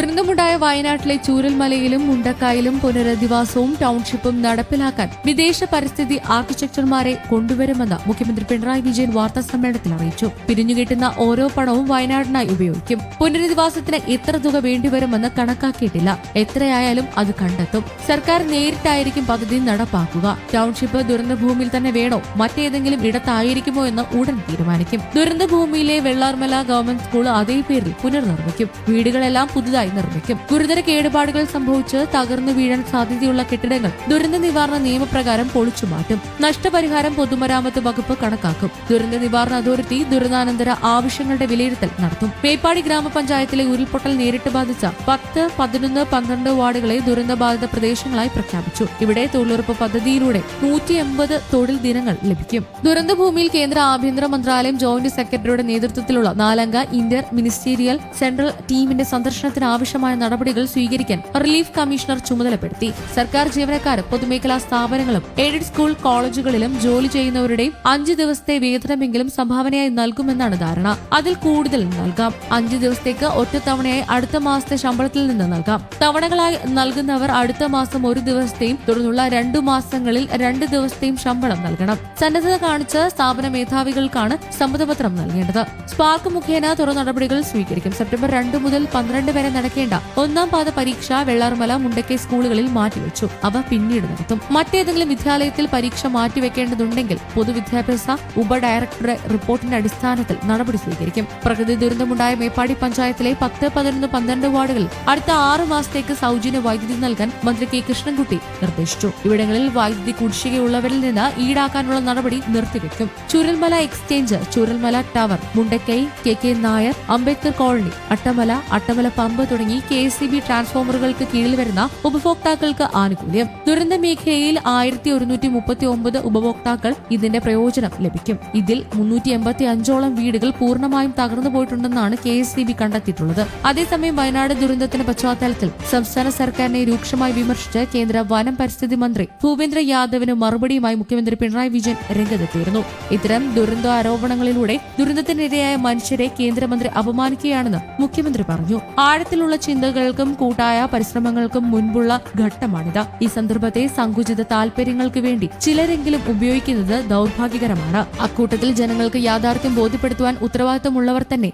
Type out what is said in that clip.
nocturna. ദുരന്തമുണ്ടായ വയനാട്ടിലെ ചൂരൽമലയിലും മുണ്ടക്കായിലും പുനരധിവാസവും ടൗൺഷിപ്പും നടപ്പിലാക്കാൻ വിദേശ പരിസ്ഥിതി ആർക്കിടെക്ചർമാരെ കൊണ്ടുവരുമെന്ന് മുഖ്യമന്ത്രി പിണറായി വിജയൻ വാർത്താ സമ്മേളനത്തിൽ അറിയിച്ചു. പിരിഞ്ഞുകിട്ടുന്ന ഓരോ പണവും വയനാടിനായി ഉപയോഗിക്കും. പുനരധിവാസത്തിന് എത്ര തുക വേണ്ടിവരുമെന്ന് കണക്കാക്കിയിട്ടില്ല. എത്രയായാലും അത് കണ്ടെത്തും. സർക്കാർ നേരിട്ടായിരിക്കും പദ്ധതി നടപ്പാക്കുക. ടൗൺഷിപ്പ് ദുരന്തഭൂമിയിൽ തന്നെ വേണോ? മറ്റേതെങ്കിലും ഇടത്തായിരിക്കുമോ എന്ന് ഉടൻ തീരുമാനിക്കും. ദുരന്തഭൂമിയിലെ വെള്ളാർമല ഗവൺമെന്റ് സ്കൂൾ അതേ പേരിൽ പുനർനിർമ്മിക്കും. വീടുകളെല്ലാം പുതുതായി നിർമ്മിക്കും ഗുരുതര കേടുപാടുകൾ സംഭവിച്ച് തകർന്നു വീഴാൻ സാധ്യതയുള്ള കെട്ടിടങ്ങൾ ദുരന്ത നിവാരണ നിയമപ്രകാരം പൊളിച്ചുമാറ്റും നഷ്ടപരിഹാരം പൊതുമരാമത്ത് വകുപ്പ് കണക്കാക്കും. ദുരന്ത നിവാരണ അതോറിറ്റി ദുരന്താനന്തര ആവശ്യങ്ങളുടെ വിലയിരുത്തൽ നടത്തും. മേപ്പാടി ഗ്രാമപഞ്ചായത്തിലെ ഉരുൾപൊട്ടൽ നേരിട്ട് ബാധിച്ച പത്ത് പതിനൊന്ന് പന്ത്രണ്ട് വാർഡുകളെ ദുരന്തബാധിത പ്രദേശങ്ങളായി പ്രഖ്യാപിച്ചു. ഇവിടെ തൊഴിലുറപ്പ് പദ്ധതിയിലൂടെ നൂറ്റി എൺപത് തൊഴിൽ ദിനങ്ങൾ ലഭിക്കും. ദുരന്തഭൂമിയിൽ കേന്ദ്ര ആഭ്യന്തര മന്ത്രാലയം ജോയിന്റ് സെക്രട്ടറിയുടെ നേതൃത്വത്തിലുള്ള നാലംഗ ഇന്റർ മിനിസ്റ്റീരിയൽ സെൻട്രൽ ടീമിന്റെ സന്ദർശനത്തിന് ആവശ്യമായ നടപടികൾ സ്വീകരിക്കാൻ റിലീഫ് കമ്മീഷണർ ചുമതലപ്പെടുത്തി. സർക്കാർ ജീവനക്കാരും പൊതുമേഖലാ സ്ഥാപനങ്ങളും എയ്ഡഡ് സ്കൂൾ കോളേജുകളിലും ജോലി ചെയ്യുന്നവരുടെയും അഞ്ച് ദിവസത്തെ വേതനമെങ്കിലും സംഭാവനയായി നൽകുമെന്നാണ് ധാരണ. അതിൽ കൂടുതൽ നൽകാം. അഞ്ച് ദിവസത്തേക്ക് ഒറ്റത്തവണയായി അടുത്ത മാസത്തെ ശമ്പളത്തിൽ നിന്ന് നൽകാം. തവണകളായി നൽകുന്നവർ അടുത്ത മാസം ഒരു ദിവസത്തെയും തുടർന്നുള്ള രണ്ടു മാസങ്ങളിൽ രണ്ട് ദിവസത്തെയും ശമ്പളം നൽകണം. സന്നദ്ധത കാണിച്ച സ്ഥാപന മേധാവികൾക്കാണ് സമ്മതപത്രം നൽകേണ്ടത്. സ്പാർക്ക് മുഖേന തുറ നടപടികൾ സ്വീകരിക്കും. സെപ്റ്റംബർ രണ്ട് മുതൽ പന്ത്രണ്ട് വരെ നടക്കേണ്ട. ഒന്നാം പാദ പരീക്ഷ വെള്ളാർമല മുണ്ടക്കൈ സ്കൂളുകളിൽ മാറ്റിവെച്ചു. അവ പിന്നീട് നടത്തും. മറ്റേതെങ്കിലും വിദ്യാലയത്തിൽ പരീക്ഷ മാറ്റിവെക്കേണ്ടതുണ്ടെങ്കിൽ പൊതുവിദ്യാഭ്യാസ ഉപഡയറക്ടറുടെ റിപ്പോർട്ടിന്റെ അടിസ്ഥാനത്തിൽ നടപടി സ്വീകരിക്കും. പ്രകൃതി ദുരന്തമുണ്ടായ മേപ്പാടി പഞ്ചായത്തിലെ പത്ത് പതിനൊന്ന് പന്ത്രണ്ട് വാർഡുകളിൽ അടുത്ത ആറ് മാസത്തേക്ക് സൗജന്യ വൈദ്യുതി നൽകാൻ മന്ത്രി കെ. കൃഷ്ണൻകുട്ടി നിർദ്ദേശിച്ചു. ഇവിടങ്ങളിൽ വൈദ്യുതി കുടിശ്ശികയുള്ളവരിൽ നിന്ന് ഈടാക്കാനുള്ള നടപടി നിർത്തിവെക്കും. Chooralmala exchange Chooralmala tower Mundakkai K. K. Nair Ambedkar colony Attamala Attamala pump തുടങ്ങി കെ എസ് സി ബി ട്രാൻസ്ഫോമറുകൾക്ക് കീഴിൽ വരുന്ന ഉപഭോക്താക്കൾക്ക് ആനുകൂല്യം. ദുരന്ത മേഖലയിൽ ആയിരത്തി ഒരുന്നൂറ്റി മുപ്പത്തി ഒമ്പത് ഉപഭോക്താക്കൾ ഇതിന്റെ പ്രയോജനം ലഭിക്കും. ഇതിൽ മുന്നൂറ്റി എൺപത്തി അഞ്ചോളം വീടുകൾ പൂർണമായും തകർന്നു പോയിട്ടുണ്ടെന്നാണ് കെ എസ് സി ബി കണ്ടെത്തിയിട്ടുള്ളത്. അതേസമയം വയനാട് ദുരന്തത്തിന്റെ പശ്ചാത്തലത്തിൽ സംസ്ഥാന സർക്കാരിനെ രൂക്ഷമായി വിമർശിച്ച് കേന്ദ്ര വനം പരിസ്ഥിതി മന്ത്രി ഭൂപേന്ദ്ര യാദവിന് മറുപടിയുമായി മുഖ്യമന്ത്രി പിണറായി വിജയൻ രംഗത്തെത്തിയിരുന്നു. ഇത്തരം ദുരന്ത ആരോപണങ്ങളിലൂടെ ദുരന്തത്തിനിരയായ മനുഷ്യരെ കേന്ദ്രമന്ത്രി അപമാനിക്കുകയാണെന്ന് മുഖ്യമന്ത്രി പറഞ്ഞു. ആഴത്തിലുള്ള ചിന്തകൾക്കും കൂട്ടായ പരിശ്രമങ്ങൾക്കും മുൻപുള്ള ഘട്ടമാണിത്. ഈ സന്ദർഭത്തെ സങ്കുചിത താൽപര്യങ്ങൾക്ക് വേണ്ടി ചിലരെങ്കിലും ഉപയോഗിക്കുന്നത് ദൗർഭാഗ്യകരമാണ്. അക്കൂട്ടത്തിൽ ജനങ്ങൾക്ക് യാഥാർത്ഥ്യം ബോധ്യപ്പെടുത്തുവാൻ ഉത്തരവാദിത്തമുള്ളവർ തന്നെ